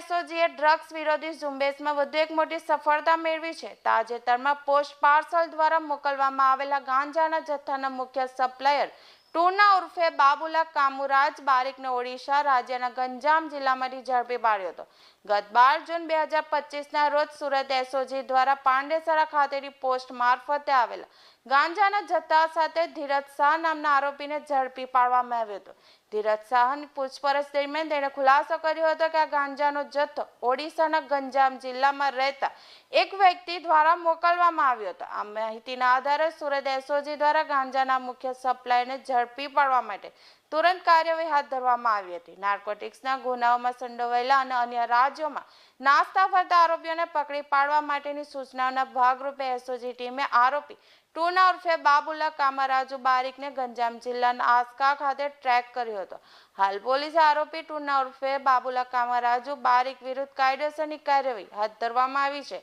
Drugs વિરોધી ઝુંબેશમાં વધુ એક મોટી સફળતા મેળવી છે. તાજેતરમાં પોસ્ટ પાર્સલ દ્વારા મોકલવામાં આવેલા ગાંજાના જથ્થાના મુખ્ય સપ્લાયર ટૂના ઉર્ફે બાબુલા કામુરાજ બારીકને ઓડિશા રાજ્યના ગંજામ જિલ્લામાંથી ઝડપી પાડ્યો હતો. ગત બાર જૂન બે હજાર પચીસના રોજ સુરત એસઓજી દ્વારા પાંડેસરા ખાતેની પોસ્ટ મારફતે આવેલા ગાંજાના જથ્થા સાથે ધીરજ શાહ નામના આરોપીને ઝડપી પાડવામાં આવ્યો હતો. ધીરજ શાહની પૂછપરછ દરમિયાન તેણે ખુલાસો કર્યો હતો કે આ ગાંજાનો જથ્થો ઓડિશાના ગંજામ જિલ્લામાં રહેતા એક વ્યક્તિ દ્વારા મોકલવામાં આવ્યો હતો. આ માહિતીના આધારે સુરત એસઓજી દ્વારા ગાંજાના મુખ્ય સપ્લાયને ઝડપી પાડવા માટે તુરંત કાર્યવાહી હાથ ધરવામાં આવી હતી. નાર્કોટિક્સના ગુનાઓમાં સંડોવાયેલા અને અન્ય રાજ્યોમાં નાસ્તા ફરતા આરોપીઓને પકડી પાડવા માટેની સૂચનાઓના ભાગરૂપે એસઓજી ટીમે આરોપી ટૂના ઉર્ફે બાબુલા કામરાજુ બારીકને ગંજામ જિલ્લાના આસ્કા ખાતે ટ્રેક કર્યો હતો. હાલ પોલીસે આરોપી ટૂના ઉર્ફે બાબુલા કામરાજુ બારીક વિરુદ્ધ કાયદેસરની કાર્યવાહી હાથ ધરવામાં આવી છે.